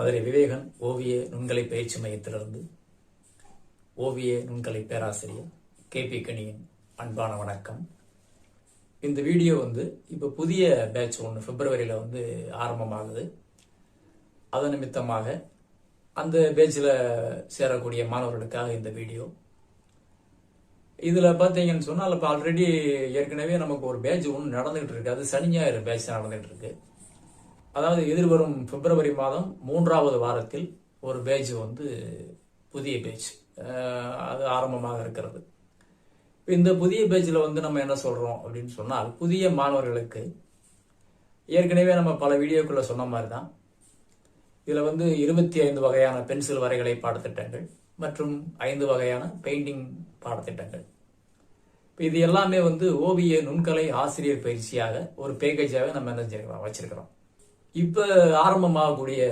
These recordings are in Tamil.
மதுரை விவேகன் ஓவிய நுண்கலை பயிற்சி மையத்திலிருந்து ஓவிய நுண்கலை பேராசிரியர் கே பி கணியின் அன்பான வணக்கம். இந்த வீடியோ வந்து இப்போ புதிய பேட்ச் ஒன்று பிப்ரவரியில் வந்து ஆரம்பமாகுது. அதன் நிமித்தமாக அந்த பேட்சில் சேரக்கூடிய மாணவர்களுக்காக இந்த வீடியோ. இதில் பார்த்தீங்கன்னு சொன்னால் இப்போ ஆல்ரெடி ஏற்கனவே நமக்கு ஒரு பேட்ச் ஒன்று நடந்துகிட்டு இருக்கு. அது சனி ஞாயிறு பேட்ச் நடந்துகிட்டு இருக்கு. அதாவது எதிர்வரும் பிப்ரவரி மாதம் மூன்றாவது வாரத்தில் ஒரு பேஜ் வந்து புதிய பேஜ் அது ஆரம்பமாக இருக்கிறது. இந்த புதிய பேஜில் வந்து நம்ம என்ன சொல்கிறோம் அப்படின்னு சொன்னால் புதிய மாணவர்களுக்கு ஏற்கனவே நம்ம பல வீடியோக்குள்ளே சொன்ன மாதிரி தான் இதில் வந்து இருபத்தி ஐந்து வகையான பென்சில் வரைகலை பாடத்திட்டங்கள் மற்றும் ஐந்து வகையான பெயிண்டிங் பாடத்திட்டங்கள். இப்போ இது எல்லாமே வந்து ஓவிய நுண்கலை ஆசிரியர் பயிற்சியாக ஒரு பேக்கேஜாக நம்ம என்ன செய்யறோம் வச்சிருக்கிறோம். இப்போ ஆரம்பமாகக்கூடிய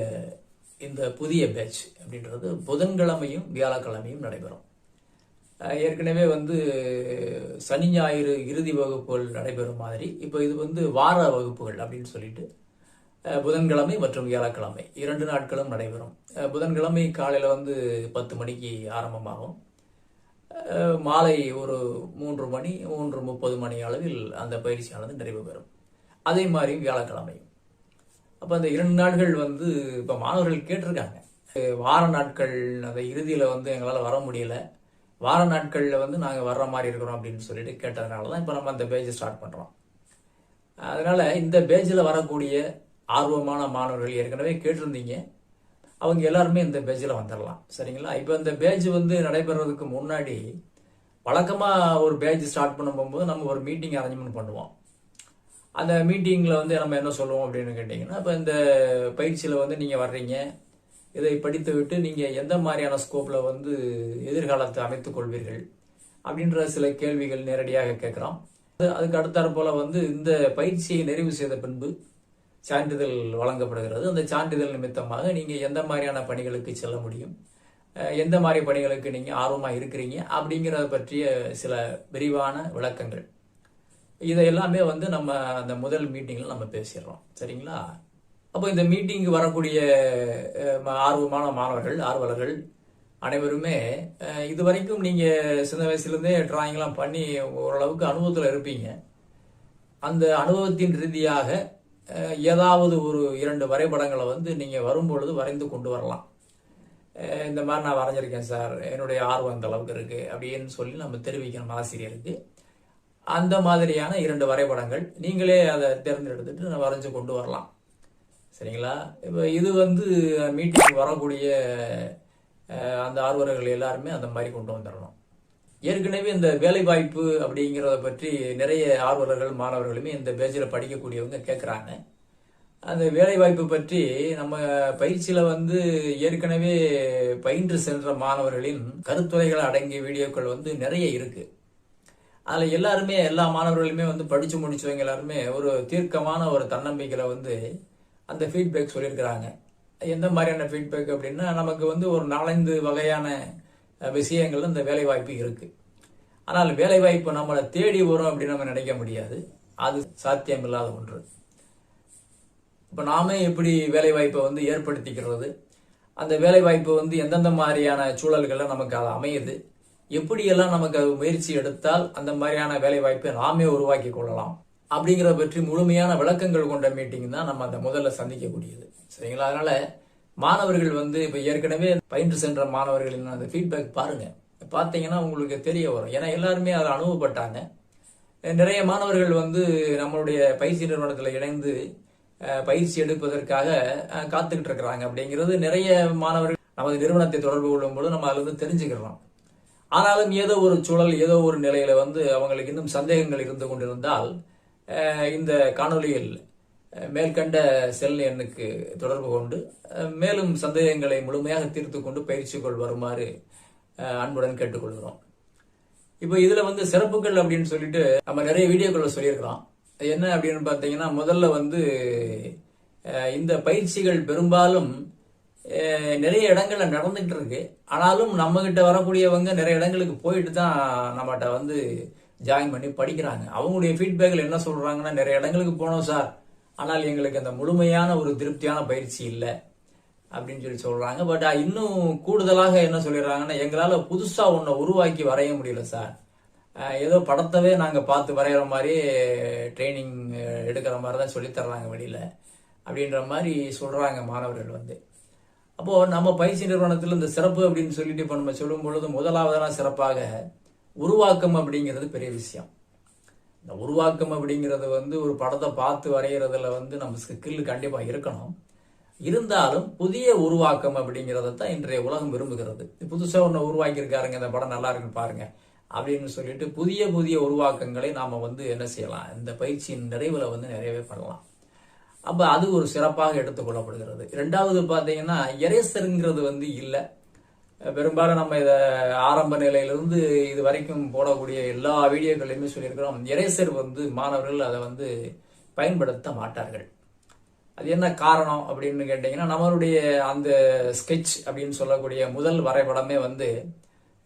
இந்த புதிய பேட்ச் அப்படின்றது புதன்கிழமையும் வியாழக்கிழமையும் நடைபெறும். ஏற்கனவே வந்து சனி ஞாயிறு இறுதி வகுப்புகள் நடைபெறும் மாதிரி. இப்போ இது வந்து வார வகுப்புகள் அப்படின்னு சொல்லிட்டு புதன்கிழமை மற்றும் வியாழக்கிழமை இரண்டு நாட்களும் நடைபெறும். புதன்கிழமை காலையில் வந்து பத்து மணிக்கு ஆரம்பமாகும். மாலை ஒரு மூன்று மணி மூன்று முப்பது மணி அளவில் அந்த பயிற்சியானது நிறைவு பெறும். அதே மாதிரி வியாழக்கிழமையும். அப்போ அந்த இரண்டு நாட்கள் வந்து இப்போ மாணவர்கள் கேட்டிருக்காங்க. வார நாட்கள் அந்த இறுதியில் வந்து எங்களால் வர முடியல. வார நாட்களில் வந்து நாங்கள் வர்ற மாதிரி இருக்கிறோம் அப்படின்னு சொல்லிட்டு கேட்டதுனால தான் இப்போ நம்ம அந்த பேஜை ஸ்டார்ட் பண்ணுறோம் அதனால் இந்த பேஜில் வரக்கூடிய ஆர்வமான மாணவர்கள் ஏற்கனவே கேட்டிருந்தீங்க. அவங்க எல்லாருமே இந்த பேஜில் வந்துடலாம் சரிங்களா? இப்போ இந்த பேஜ் வந்து நடைபெறதுக்கு முன்னாடி வழக்கமாக ஒரு பேஜ் ஸ்டார்ட் பண்ணும் போகும்போது நம்ம ஒரு மீட்டிங் அரேஞ்ச்மெண்ட் பண்ணுவோம். அந்த மீட்டிங்கில் வந்து நம்ம என்ன சொல்லுவோம் அப்படின்னு கேட்டிங்கன்னா இப்போ இந்த பயிற்சியில் வந்து நீங்கள் வர்றீங்க. இதை படித்து விட்டு நீங்கள் எந்த மாதிரியான ஸ்கோப்பில் வந்து எதிர்காலத்தை அமைத்துக் கொள்வீர்கள் அப்படின்ற சில கேள்விகள் நேரடியாக கேட்குறோம் அது- அதுக்கு அடுத்தாற் போல் வந்து இந்த பயிற்சியை நிறைவு செய்த பின்பு சான்றிதழ் வழங்கப்படுகிறது. அந்த சான்றிதழ் நிமித்தமாக நீங்கள் எந்த மாதிரியான பணிகளுக்கு செல்ல முடியும்? எந்த மாதிரி பணிகளுக்கு நீங்கள் ஆர்வமாக இருக்கிறீங்க? அப்படிங்கிறத பற்றிய சில விரிவான விளக்கங்கள். இதை எல்லாமே வந்து நம்ம அந்த முதல் மீட்டிங்கில் நம்ம பேசிடுறோம். சரிங்களா? அப்போ இந்த மீட்டிங்கு வரக்கூடிய ம- ஆர்வமான மாணவர்கள் ஆர்வலர்கள் அனைவருமே இது வரைக்கும் நீங்கள் சின்ன வயசுலேருந்தே டிராயிங்லாம் பண்ணி ஓரளவுக்கு அனுபவத்தில் இருப்பீங்க. அந்த அனுபவத்தின் ரீதியாக ஏதாவது ஒரு இரண்டு வரைபடங்களை வந்து நீங்கள் வரும்பொழுது வரைந்து கொண்டு வரலாம். இந்த மாதிரி நான் வரைஞ்சிருக்கேன் சார். என்னுடைய ஆர்வம் இந்த அளவுக்கு இருக்குது அப்படின்னு சொல்லி நம்ம தெரிவிக்கணும் ஆசிரியருக்கு. அந்த மாதிரியான இரண்டு வரைபடங்கள் நீங்களே அதை தேர்ந்தெடுத்துட்டு வரைஞ்சு கொண்டு வரலாம். சரிங்களா? இப்போ இது வந்து மீட்டிங் வரக்கூடிய அந்த ஆர்வலர்கள் எல்லாருமே அந்த மாதிரி கொண்டு வந்துடணும். ஏற்கனவே இந்த வேலைவாய்ப்பு அப்படிங்கிறத பற்றி நிறைய ஆர்வலர்கள் மாணவர்களுமே இந்த பேஜில் படிக்கக்கூடியவங்க கேட்குறாங்க அந்த வேலைவாய்ப்பு பற்றி நம்ம பயிற்சியில் வந்து ஏற்கனவே பயின்று சென்ற மாணவர்களின் கருத்துரைகள் அடங்கிய வீடியோக்கள் வந்து நிறைய இருக்குது அதில் எல்லாருமே எல்லா மாணவர்களுமே வந்து படித்து முடிச்சவங்க எல்லாருமே ஒரு தீர்க்கமான ஒரு தன்னம்பிக்கையில் வந்து அந்த ஃபீட்பேக் சொல்லியிருக்கிறாங்க. எந்த மாதிரியான ஃபீட்பேக் அப்படின்னா நமக்கு வந்து ஒரு நாலஞ்சு வகையான விஷயங்கள் இந்த வேலைவாய்ப்பு இருக்குது ஆனால் வேலைவாய்ப்பு நம்மளை தேடி வரும் அப்படின்னு நம்ம நினைக்க முடியாது. அது சாத்தியமில்லாத ஒன்று. இப்போ நாமே எப்படி வேலைவாய்ப்பை வந்து ஏற்படுத்திக்கிறது? அந்த வேலைவாய்ப்பு வந்து எந்தெந்த மாதிரியான சூழல்களில் நமக்கு அது அமையுது? எப்படியெல்லாம் நமக்கு அது முயற்சி எடுத்தால் அந்த மாதிரியான வேலைவாய்ப்பை நாமே உருவாக்கி கொள்ளலாம். அப்படிங்கிறத பற்றி முழுமையான விளக்கங்கள் கொண்ட மீட்டிங் தான் நம்ம அந்த முதல்ல சந்திக்கக்கூடியது. சரிங்களா? அதனால மாணவர்கள் வந்து இப்போ ஏற்கனவே பயின்று சென்ற மாணவர்களின் அந்த ஃபீட்பேக் பாருங்க. பார்த்தீங்கன்னா உங்களுக்கு தெரிய வரும். ஏன்னா எல்லாருமே அதை அனுபவப்பட்டாங்க. நிறைய மாணவர்கள் வந்து நம்மளுடைய பயிற்சி நிறுவனத்தில் இணைந்து பயிற்சி எடுப்பதற்காக காத்துக்கிட்டு இருக்கிறாங்க. அப்படிங்கிறது நிறைய மாணவர்கள் நமது நிறுவனத்தை தொடர்பு கொள்ளும் நம்ம அதுல இருந்து தெரிஞ்சுக்கிறோம். ஆனாலும் ஏதோ ஒரு சூழல் ஏதோ ஒரு நிலையில வந்து அவங்களுக்கு இன்னும் சந்தேகங்கள் இருந்து கொண்டிருந்தால் இந்த காணொளியில் மேற்கண்ட செல் எண்ணுக்கு தொடர்பு கொண்டு மேலும் சந்தேகங்களை முழுமையாக தீர்த்து கொண்டு பயிற்சிக்குள் வருமாறு அன்புடன் கேட்டுக்கொள்கிறோம். இப்போ இதில் வந்து சிறப்புகள் அப்படின்னு சொல்லிட்டு நம்ம நிறைய வீடியோக்களை சொல்லியிருக்கிறோம். என்ன அப்படின்னு பார்த்தீங்கன்னா முதல்ல வந்து இந்த பயிற்சிகள் பெரும்பாலும் நிறைய இடங்கள்ல நடந்துகிட்டு இருக்கு ஆனாலும் நம்ம கிட்ட வரக்கூடியவங்க நிறைய இடங்களுக்கு போயிட்டு தான் நம்மகிட்ட வந்து ஜாயின் பண்ணி படிக்கிறாங்க. அவங்களுடைய ஃபீட்பேக்கில் என்ன சொல்கிறாங்கன்னா நிறைய இடங்களுக்கு போனோம் சார் ஆனால் எங்களுக்கு அந்த முழுமையான ஒரு திருப்தியான பயிற்சி இல்லை. அப்படின்னு சொல்லி சொல்கிறாங்க பட் இன்னும் கூடுதலாக என்ன சொல்லிடுறாங்கன்னா எங்களால் புதுசாக ஒன்றை உருவாக்கி வரைய முடியல சார் ஏதோ படத்தவே நாங்கள் பார்த்து வரைகிற மாதிரி ட்ரைனிங் எடுக்கிற மாதிரி தான் சொல்லித் தர்றாங்க வெளியில். அப்படின்ற மாதிரி சொல்கிறாங்க மாணவர்கள் வந்து. அப்போது நம்ம பயிற்சி நிறுவனத்தில் இந்த சிறப்பு அப்படின்னு சொல்லிட்டு இப்போ நம்ம சொல்லும் பொழுது முதலாவதெல்லாம் சிறப்பாக உருவாக்கம் அப்படிங்கிறது பெரிய விஷயம். இந்த உருவாக்கம் அப்படிங்கிறது வந்து ஒரு படத்தை பார்த்து வரைகிறதுல வந்து நம்ம ஸ்கில் கண்டிப்பாக இருக்கணும். இருந்தாலும் புதிய உருவாக்கம் அப்படிங்கிறத தான் இன்றைய உலகம் விரும்புகிறது. புதுசாக ஒன்று உருவாக்கியிருக்காருங்க இந்த படம் நல்லா இருக்குன்னு பாருங்க அப்படின்னு சொல்லிட்டு புதிய புதிய உருவாக்கங்களை நாம் வந்து என்ன செய்யலாம்? இந்த பயிற்சியின் நிறைவில் வந்து நிறையவே பண்ணலாம். அப்போ அது ஒரு சிறப்பாக எடுத்துக்கொள்ளப்படுகிறது ரெண்டாவது பார்த்தீங்கன்னா எரேசருங்கிறது வந்து இல்லை. பெரும்பாலும் நம்ம இதை ஆரம்ப நிலையிலிருந்து இது வரைக்கும் போடக்கூடிய எல்லா வீடியோக்களையுமே சொல்லியிருக்கிறோம். எரேசர் வந்து மாணவர்கள் அதை வந்து பயன்படுத்த மாட்டார்கள். அது என்ன காரணம் அப்படின்னு கேட்டிங்கன்னா நம்மளுடைய அந்த ஸ்கெட்ச் அப்படின்னு சொல்லக்கூடிய முதல் வரைபடமே வந்து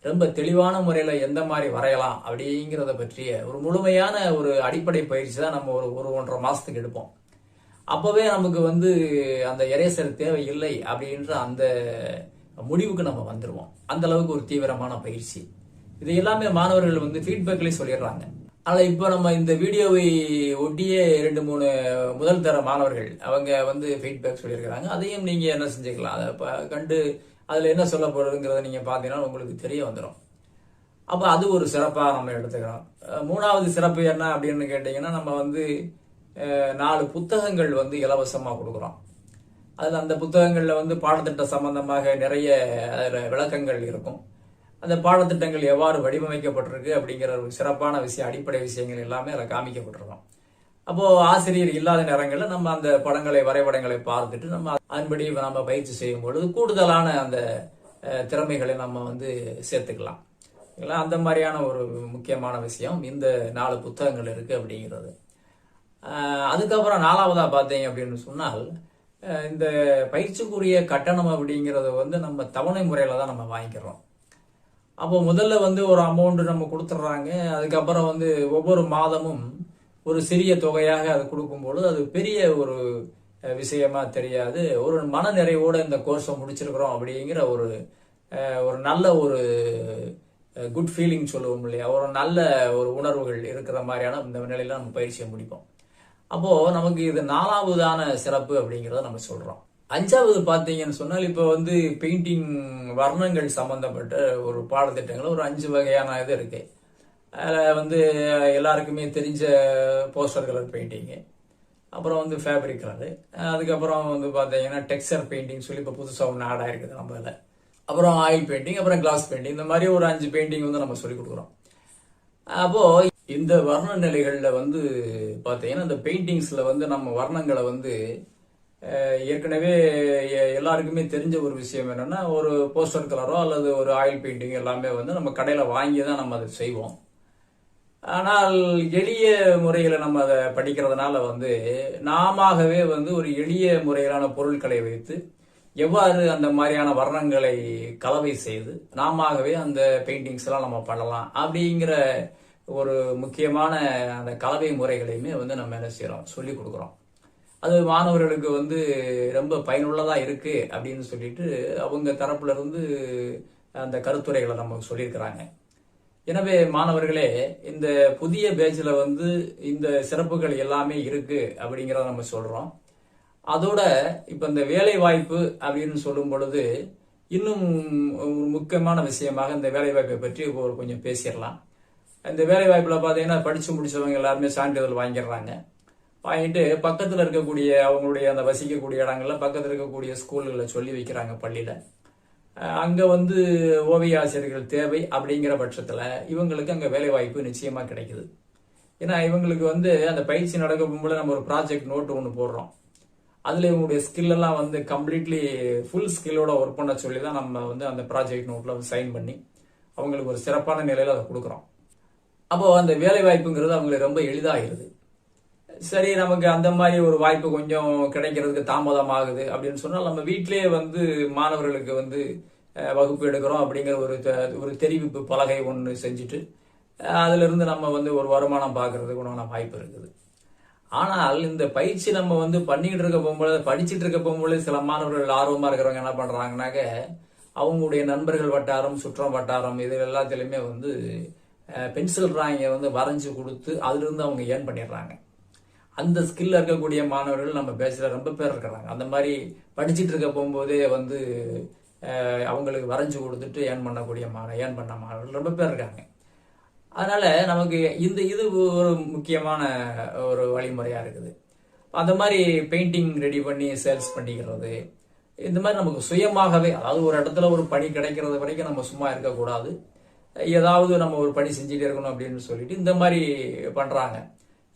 ரொம்ப தெளிவான முறையில் எந்த மாதிரி வரையலாம் அப்படிங்கிறத பற்றிய ஒரு முழுமையான ஒரு அடிப்படை பயிற்சி தான் நம்ம ஒரு ஒரு ஒன்றரை மாதத்துக்கு எடுப்போம். அப்போவே நமக்கு வந்து அந்த எரேசர் தேவை இல்லை அப்படின்ற அந்த முடிவுக்கு நம்ம வந்துடுவோம் அந்த அளவுக்கு ஒரு தீவிரமான பயிற்சி. இது எல்லாமே மாணவர்கள் வந்து ஃபீட்பேக்லேயே சொல்லிடுறாங்க. ஆனால் இப்போ நம்ம இந்த வீடியோவை ஒட்டியே ரெண்டு மூணு முதல் தர மாணவர்கள் அவங்க வந்து ஃபீட்பேக் சொல்லியிருக்கிறாங்க. அதையும் நீங்கள் என்ன செஞ்சுக்கலாம்? அதை இப்போ கண்டு அதில் என்ன சொல்ல போகிறதுங்கிறத நீங்கள் பார்த்தீங்கன்னா உங்களுக்கு தெரிய வந்துடும் அப்போ அது ஒரு சிறப்பாக நம்ம எடுத்துக்கிறோம் மூணாவது சிறப்பு என்ன அப்படின்னு கேட்டிங்கன்னா நம்ம வந்து நாலு புத்தகங்கள் வந்து இலவசமாக கொடுக்குறோம். அதில் அந்த புத்தகங்களில் வந்து பாடத்திட்ட சம்பந்தமாக நிறைய அதில் விளக்கங்கள் இருக்கும். அந்த பாடத்திட்டங்கள் எவ்வாறு வடிவமைக்கப்பட்டிருக்கு அப்படிங்கிற ஒரு சிறப்பான விஷயம் அடிப்படை விஷயங்கள் எல்லாமே அதில் காமிக்கப்பட்டிருக்கோம். அப்போது ஆசிரியர் இல்லாத நேரங்களில் நம்ம அந்த படங்களை வரைபடங்களை பார்த்துட்டு நம்ம அதன்படி நம்ம பயிற்சி செய்யும் பொழுது கூடுதலான அந்த திறமைகளை நம்ம வந்து சேர்த்துக்கலாம். அந்த மாதிரியான ஒரு முக்கியமான விஷயம் இந்த நாலு புத்தகங்கள் இருக்குது அப்படிங்கிறது. அதுக்கப்புறம் நாலாவதாக பார்த்தீங்க அப்படின்னு சொன்னால் இந்த பயிற்சிக்குரிய கட்டணம் அப்படிங்கிறத வந்து நம்ம தவணை முறையில் தான் நம்ம வாங்கிக்கிறோம். அப்போ முதல்ல வந்து ஒரு அமௌண்ட்டு நம்ம கொடுத்துட்றாங்க அதுக்கப்புறம் வந்து ஒவ்வொரு மாதமும் ஒரு சிறிய தொகையாக அது கொடுக்கும்பொழுது அது பெரிய ஒரு விஷயமா தெரியாது. ஒரு மன நிறைவோடு இந்த கோர்ஸை முடிச்சிருக்கிறோம் அப்படிங்கிற ஒரு ஒரு நல்ல ஒரு குட் ஃபீலிங் சொல்லுவோம் இல்லையா? ஒரு நல்ல ஒரு உணர்வுகள் இருக்கிற மாதிரியான இந்த நிலையில நம்ம பயிற்சியை முடிப்போம். அப்போ நமக்கு இது நாலாவதான சிறப்பு அப்படிங்கிறத நம்ம சொல்றோம். அஞ்சாவது பார்த்தீங்கன்னு சொன்னால் இப்போ வந்து பெயிண்டிங் வர்ணங்கள் சம்பந்தப்பட்ட ஒரு பாடத்திட்டங்கள் ஒரு அஞ்சு வகையான இது இருக்கு. அதில் வந்து எல்லாருக்குமே தெரிஞ்ச போஸ்டர் கலர் பெயிண்டிங்கு அப்புறம் வந்து ஃபேப்ரிக் கலரு அதுக்கப்புறம் வந்து பார்த்தீங்கன்னா டெக்ஸ்டர் பெயிண்டிங் சொல்லி இப்போ புதுசாக ஒன்று ஆட் ஆயிருக்குது நம்ம இதில். அப்புறம் ஆயில் பெயிண்டிங் அப்புறம் கிளாஸ் பெயிண்டிங் இந்த மாதிரி ஒரு அஞ்சு பெயிண்டிங் வந்து நம்ம சொல்லி கொடுக்குறோம். அப்போது இந்த வர்ண நிலைகளில் வந்து பார்த்தீங்கன்னா இந்த பெயிண்டிங்ஸில் வந்து நம்ம வர்ணங்களை வந்து ஏற்கனவே எ- எல்லாருக்குமே தெரிஞ்ச ஒரு விஷயம் என்னென்னா ஒரு போஸ்டர் கலரோ அல்லது ஒரு ஆயில் பெயிண்டிங் எல்லாமே வந்து நம்ம கடையில் வாங்கி தான் நம்ம அதை செய்வோம். ஆனால் எளிய முறையில் நம்ம அதை படிக்கிறதுனால வந்து நாமாகவே வந்து ஒரு எளிய முறையிலான பொருட்களை வைத்து எவ்வாறு அந்த மாதிரியான வர்ணங்களை கலவை செய்து நாமாகவே அந்த பெயிண்டிங்ஸ்லாம் நம்ம பண்ணலாம் அப்படிங்கிற ஒரு முக்கியமான அந்த கலவை முறைகளையுமே வந்து நம்ம என்ன செய்கிறோம் சொல்லி கொடுக்குறோம். அது மாணவர்களுக்கு வந்து ரொம்ப பயனுள்ளதாக இருக்குது அப்படின்னு சொல்லிட்டு அவங்க தரப்புல இருந்து அந்த கருத்துரைகளை நமக்கு சொல்லியிருக்கிறாங்க. எனவே மாணவர்களே இந்த புதிய பேஜில் வந்து இந்த சிறப்புகள் எல்லாமே இருக்குது அப்படிங்கிறத நம்ம சொல்கிறோம் அதோட இப்போ இந்த வேலை வாய்ப்பு அப்படின்னு சொல்லும் பொழுது இன்னும் ஒரு முக்கியமான விஷயமாக இந்த வேலை வாய்ப்பை பற்றி ஒரு கொஞ்சம் பேசிடலாம். இந்த வேலை வாய்ப்புல பார்த்தீங்கன்னா படித்து முடிச்சவங்க எல்லாருமே சான்றிதழ் வாங்கிடுறாங்க. வாங்கிட்டு பக்கத்தில் இருக்கக்கூடிய அவங்களுடைய அந்த வசிக்கக்கூடிய இடங்கள்ல பக்கத்தில் இருக்கக்கூடிய ஸ்கூல்களில் சொல்லி வைக்கிறாங்க பள்ளியில். அங்கே வந்து ஓவிய ஆசிரியர்கள் தேவை அப்படிங்கிற பட்சத்தில் இவங்களுக்கு அங்கே வேலை வாய்ப்பு நிச்சயமாக கிடைக்குது. ஏன்னா இவங்களுக்கு வந்து அந்த பயிற்சி நடக்கும் போது நம்ம ஒரு ப்ராஜெக்ட் நோட்டு ஒன்று போடுறோம். அதில் இவங்களுடைய ஸ்கில்லெல்லாம் வந்து கம்ப்ளீட்லி ஃபுல் ஸ்கில்லோட ஒர்க் பண்ண சொல்லி தான் நம்ம வந்து அந்த ப்ராஜெக்ட் நோட்டில் வந்து சைன் பண்ணி அவங்களுக்கு ஒரு சிறப்பான நிலையில் அதை கொடுக்குறோம். அப்போது அந்த வேலை வாய்ப்புங்கிறது அவங்களுக்கு ரொம்ப எளிதாகிருது சரி நமக்கு அந்த மாதிரி ஒரு வாய்ப்பு கொஞ்சம் கிடைக்கிறதுக்கு தாமதம் ஆகுது அப்படின்னு சொன்னால் நம்ம வீட்டிலேயே வந்து மாணவர்களுக்கு வந்து வகுப்பு எடுக்கிறோம் அப்படிங்கிற ஒரு ஒரு தெரிவிப்பு பலகை ஒன்று செஞ்சுட்டு அதிலிருந்து நம்ம வந்து ஒரு வருமானம் பார்க்கறதுக்கு உண்டான வாய்ப்பு இருக்குது. ஆனால் இந்த பயிற்சி நம்ம வந்து பண்ணிக்கிட்டு இருக்க போகும்போது படிச்சுட்டு இருக்க போகும்போது சில மாணவர்கள் ஆர்வமாக இருக்கிறவங்க என்ன பண்ணுறாங்கனாக்க அவங்களுடைய நண்பர்கள் வட்டாரம் சுற்றம் வட்டாரம் இது எல்லாத்துலேயுமே வந்து பென்சில் டிராயிங்கை வந்து வரைஞ்சு கொடுத்து அதுலருந்து அவங்க ஏர்ன் பண்ணிடுறாங்க. அந்த ஸ்கில்ல இருக்கக்கூடிய மாணவர்கள் நம்ம பேச்சில் ரொம்ப பேர் இருக்கிறாங்க. அந்த மாதிரி படிச்சுட்டு இருக்க போகும்போதே வந்து அவங்களுக்கு வரைஞ்சு கொடுத்துட்டு ஏர்ன் பண்ணக்கூடிய மாணவ ஏர்ன் பண்ண மாணவர்கள் ரொம்ப பேர் இருக்காங்க. அதனால நமக்கு இந்த இது ஒரு முக்கியமான ஒரு வழிமுறையாக இருக்குது. அந்த மாதிரி பெயிண்டிங் ரெடி பண்ணி சேல்ஸ் பண்ணிக்கிறது இந்த மாதிரி நமக்கு சுயமாகவே அதாவது ஒரு இடத்துல ஒரு பணி கிடைக்கிறது வரைக்கும் நம்ம சும்மா இருக்கக்கூடாது. ஏதாவது நம்ம ஒரு பணி செஞ்சுட்டே இருக்கணும் அப்படின்னு சொல்லிட்டு இந்த மாதிரி பண்றாங்க.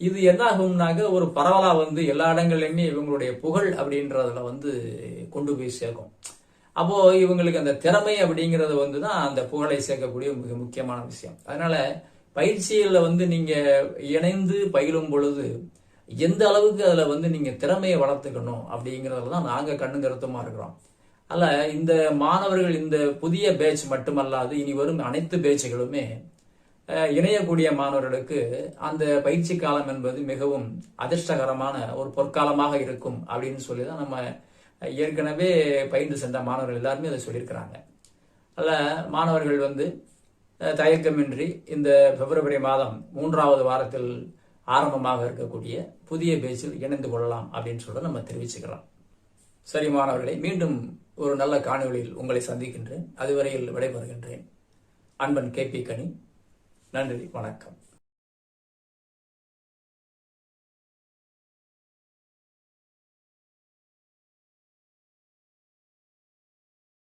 இது என்ன ஆகும்னாக்க ஒரு பரவலா வந்து எல்லா இடங்கள்லையுமே இவங்களுடைய புகழ் அப்படின்றதுல வந்து கொண்டு போய் சேர்க்கும். அப்போ இவங்களுக்கு அந்த திறமை அப்படிங்கிறது வந்து தான் அந்த புகழை சேர்க்கக்கூடிய மிக முக்கியமான விஷயம். அதனால பயிற்சிகளில் வந்து நீங்க இணைந்து பயிலும் பொழுது எந்த அளவுக்கு அதில் வந்து நீங்கள் திறமையை வளர்த்துக்கணும் அப்படிங்கிறதுல தான் நாங்கள் கண்ணு கருத்துமா இருக்கிறோம். அல்ல இந்த மாணவர்கள் இந்த புதிய பேட்ச் மட்டுமல்லாது இனி வரும் அனைத்து பேட்சுகளுமே இணையக்கூடிய மாணவர்களுக்கு அந்த பயிற்சி காலம் என்பது மிகவும் அதிர்ஷ்டகரமான ஒரு பொற்காலமாக இருக்கும் அப்படின்னு சொல்லி தான் நம்ம ஏற்கனவே பயின்று சென்ற மாணவர்கள் எல்லாருமே அதை சொல்லியிருக்கிறாங்க. அல்ல மாணவர்கள் வந்து தயக்கமின்றி இந்த பிப்ரவரி மாதம் மூன்றாவது வாரத்தில் ஆரம்பமாக இருக்கக்கூடிய புதிய பேச்சில் இணைந்து கொள்ளலாம் அப்படின்னு சொல்ல நம்ம தெரிவிச்சுக்கிறோம் சரி மாணவர்களை மீண்டும் ஒரு நல்ல காணொளியில் உங்களை சந்திக்கின்றேன். அதுவரையில் விடைபெறுகின்றேன். அன்பன் கே பி கனி. நன்றி. வணக்கம்.